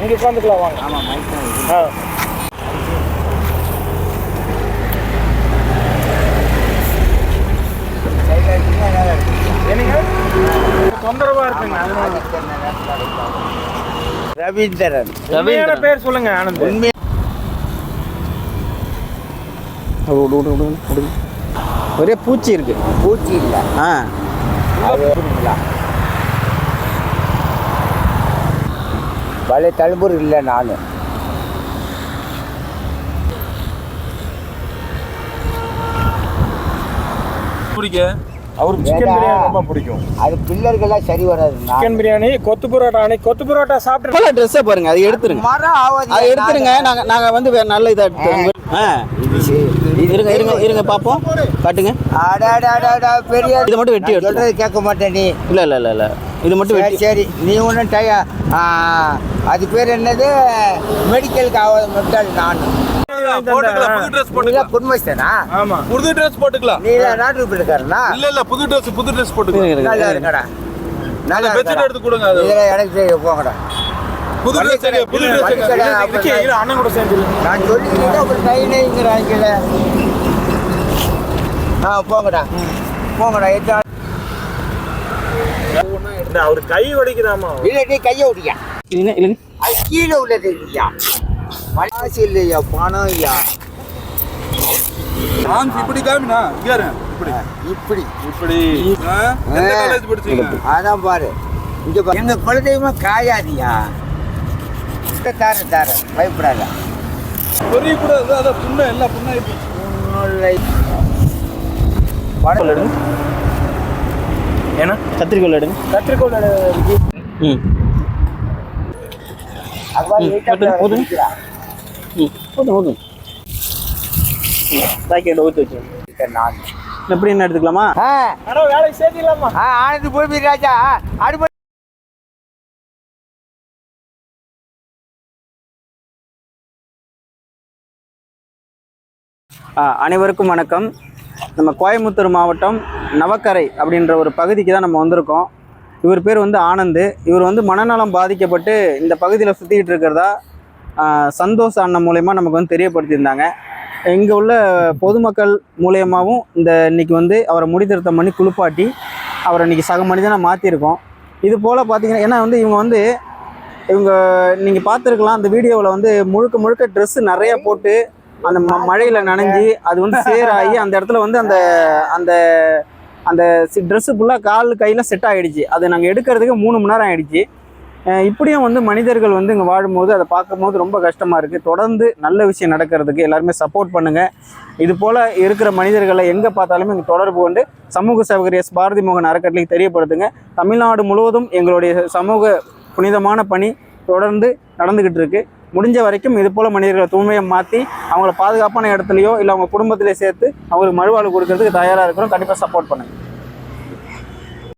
இங்கே உட்காந்துக்கலாம் வாங்க. ஆ. தொந்தரவா இருக்குங்க ரவீந்திரன். உண்மையான பேர் சொல்லுங்க ஆனந்த். உண்மை விடு விடு விடு விடு ஒரே பூச்சி இருக்கு. பூச்சி இல்லை. ஆ அது எப்படிங்களா பழைய தழும்புர் இல்லை நான். அவருக்கு சிக்கன் பிரியாணி ரொம்ப பிடிக்கும். அது பில்லர்கள்லாம் சரி வராது சிக்கன் பிரியாணி கொத்து பரோட்டா அன்னைக்கு கொத்து பரோட்டா சாப்பிட்டு ட்ரெஸ்ஸை பாருங்க அதை எடுத்துருங்க. அதை எடுத்துருங்க நாங்கள் நாங்கள் வந்து வேற நல்ல இதாக ஆ. இருங்க இருங்க இருங்க பார்ப்போம் காட்டுங்க பெரிய இதை மட்டும் வெட்டி. சொல்றது கேட்க மாட்டேன் நீ இல்லை இல்லை இல்லை இல்லை இது மட்டும் சரி நீ ஒன்றும் டய அது பேர் என்னது? மெடிக்கலுக்கு ஆகாத மெட்டல் நான். புது ட்ரெஸ் போட்டுக்கலாம். புண்மைஸ்தனா ஆமா. புது ட்ரெஸ் போட்டுக்கலாம். நீ நாட்டு பிள்ளைக்காரனா இல்ல இல்ல புது ட்ரெஸ் புது ட்ரெஸ் போட்டுக்கலாம். நல்லா. இருக்கடா. நல்லா பெட்ஷீட் எடுத்து கொடுங்க அது. இதில் எனக்கு போங்கடா. புது ட்ரெஸ் சரியா? புது ட்ரெஸ் அண்ணன் கூட சேர்ந்து நான் சொல்லிக்கிட்டே அப்புறம் கை நெய்ங்கிறாங்கல்ல ஆ போங்கடா. போங்கடா எத்தா அவர் கை இல்லை நீ கையை விட்டியா இல்லைங்க இல்லைங்க. கீழே உள்ளது இல்லையா பணம் ஐயா நான் இப்படி காமினா? இங்க இப்படி. இப்படி. இப்படி. காலேஜ் படிச்சீங்க? அதான் பாரு. இங்க பாரு. எங்க குலதெய்வமா காயாதியா? தார தார. பயப்படாத. பெரிய கூட அது அதான் புண்ணு எல்லாம் புண்ணாயிட்டு கத்திரிக்கோல் எடுங்க. ஏன்னா கத்திரிக்கோல் எடுங்க. கத்திரிக்கோள் ம். போதும். ம் போதும் போதும் பாக்கெட் ஊற்றி வச்சுருங்க நான். எப்படி என்ன எடுத்துக்கலாமா? வேலைக்கு போய் ராஜா. அடுப்ப ஆ, அனைவருக்கும் வணக்கம். நம்ம கோயம்புத்தூர் மாவட்டம் நவக்கரை அப்படின்ற ஒரு பகுதிக்கு தான் நம்ம வந்திருக்கோம். இவர் பேர் வந்து ஆனந்த். இவர் வந்து மனநலம் பாதிக்கப்பட்டு இந்த பகுதியில் சுற்றிக்கிட்டு இருக்கிறதா சந்தோஷ் அண்ணன் மூலயமா நமக்கு வந்து தெரியப்படுத்தியிருந்தாங்க. இங்கே உள்ள பொதுமக்கள் மூலியமாகவும் இந்த இன்னைக்கு வந்து அவரை முடித்திருத்தம் பண்ணி குளிப்பாட்டி அவரை இன்னைக்கு சக மனிதனாக மாற்றிருக்கோம் இது போல் பார்த்தீங்கன்னா ஏன்னா வந்து இவங்க வந்து இவங்க நீங்கள் பார்த்துருக்கலாம் அந்த வீடியோவில் வந்து முழுக்க முழுக்க ட்ரெஸ்ஸு நிறைய போட்டு அந்த ம மழையில் நனைஞ்சி அது வந்து சேராகி அந்த இடத்துல வந்து அந்த அந்த அந்த ட்ரெஸ்ஸு ஃபுல்லாக கால் கையில் செட் ஆகிடுச்சு அதை நாங்கள் எடுக்கிறதுக்கு மூணு மணி நேரம் ஆகிடுச்சு இப்படியும் வந்து மனிதர்கள் வந்து இங்கே வாழும்போது அதை பார்க்கும்போது ரொம்ப கஷ்டமாக இருக்குது தொடர்ந்து நல்ல விஷயம் நடக்கிறதுக்கு எல்லாருமே சப்போர்ட் பண்ணுங்கள் இது போல் இருக்கிற மனிதர்களை எங்கே பார்த்தாலுமே இங்கே தொடர்பு கொண்டு சமூக சேவகர் எஸ் பாரதி மோகன் அறக்கட்டளைக்கு தெரியப்படுத்துங்க. தமிழ்நாடு முழுவதும் எங்களுடைய சமூக புனிதமான பணி தொடர்ந்து நடந்துக்கிட்டு இருக்குது முடிஞ்ச வரைக்கும் இது போல் மனிதர்களை தூய்மையை மாற்றி அவங்கள பாதுகாப்பான இடத்துலையோ இல்லை அவங்க குடும்பத்திலே சேர்த்து அவங்களுக்கு மறுவாழ்வு கொடுக்கறதுக்கு தயாராக இருக்கிறோம். கண்டிப்பாக சப்போர்ட் பண்ணுங்கள்